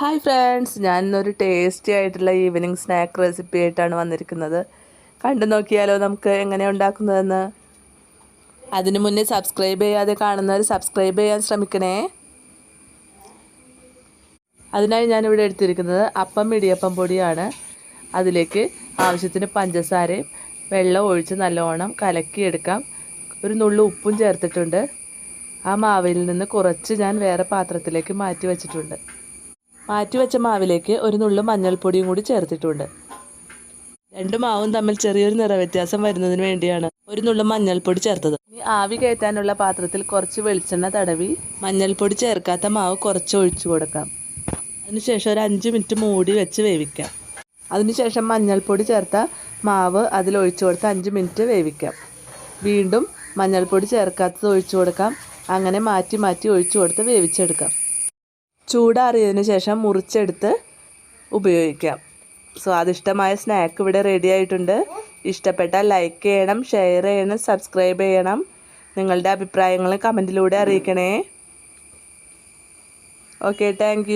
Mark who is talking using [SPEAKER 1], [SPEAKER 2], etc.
[SPEAKER 1] Hi friends ഞാൻ ഇന്നൊരു tasty ആയിട്ടുള്ള ഈവനിങ് സ്നാക്ക് റെസിപ്പി ആയിട്ടാണ് വന്നിരിക്കുന്നത്. കണ്ടു നോക്കിയാലോ നമുക്ക് എങ്ങനെ ഉണ്ടാക്കുന്നതെന്ന്. അതിനു മുന്നേ സബ്സ്ക്രൈബ് ചെയ്യാതെ കാണുന്നവർ സബ്സ്ക്രൈബ് ചെയ്യാൻ ശ്രമിക്കണേ. അതിനായി ഞാനിവിടെ എടുത്തിരിക്കുന്നത് അപ്പം ഇടിയപ്പം പൊടിയാണ്. അതിലേക്ക് ആവശ്യത്തിന് പഞ്ചസാരയും വെള്ളം ഒഴിച്ച് നല്ലോണം കലക്കിയെടുക്കാം. ഒരു നുള്ളു ഉപ്പും ചേർത്തിട്ടുണ്ട്. ആ മാവിൽ നിന്ന് കുറച്ച് ഞാൻ വേറെ പാത്രത്തിലേക്ക് മാറ്റി വെച്ചിട്ടുണ്ട്. മാറ്റി വെച്ച മാവിലേക്ക് ഒരു നുള്ളു മഞ്ഞൾപ്പൊടിയും കൂടി ചേർത്തിട്ടുണ്ട്. രണ്ട് മാവും തമ്മിൽ ചെറിയൊരു നിറവ്യത്യാസം വരുന്നതിന് വേണ്ടിയാണ് ഒരു നുള്ളു മഞ്ഞൾപ്പൊടി ചേർത്തത്. ഇനി ആവി കയറ്റാനുള്ള പാത്രത്തിൽ കുറച്ച് വെളിച്ചെണ്ണ തടവി മഞ്ഞൾപ്പൊടി ചേർക്കാത്ത മാവ് കുറച്ച് ഒഴിച്ചു കൊടുക്കാം. അതിനുശേഷം ഒരു അഞ്ച് മിനിറ്റ് മൂടി വെച്ച് വേവിക്കാം. അതിനുശേഷം മഞ്ഞൾപ്പൊടി ചേർത്ത മാവ് അതിൽ ഒഴിച്ചു കൊടുത്ത് അഞ്ച് മിനിറ്റ് വേവിക്കാം. വീണ്ടും മഞ്ഞൾപ്പൊടി ചേർക്കാത്തത് ഒഴിച്ചു കൊടുക്കാം. അങ്ങനെ മാറ്റി മാറ്റി ഒഴിച്ചു കൊടുത്ത് വേവിച്ചെടുക്കാം. ചൂടാറിയതിന് ശേഷം മുറിച്ചെടുത്ത് ഉപയോഗിക്കാം. സ്വാദിഷ്ടമായ സ്നാക്ക് ഇവിടെ റെഡി ആയിട്ടുണ്ട്. ഇഷ്ടപ്പെട്ടാൽ ലൈക്ക് ചെയ്യണം ഷെയർ ചെയ്യണം സബ്സ്ക്രൈബ് ചെയ്യണം. നിങ്ങളുടെ അഭിപ്രായങ്ങൾ കമന്റിലൂടെ അറിയിക്കണേ. Okay thank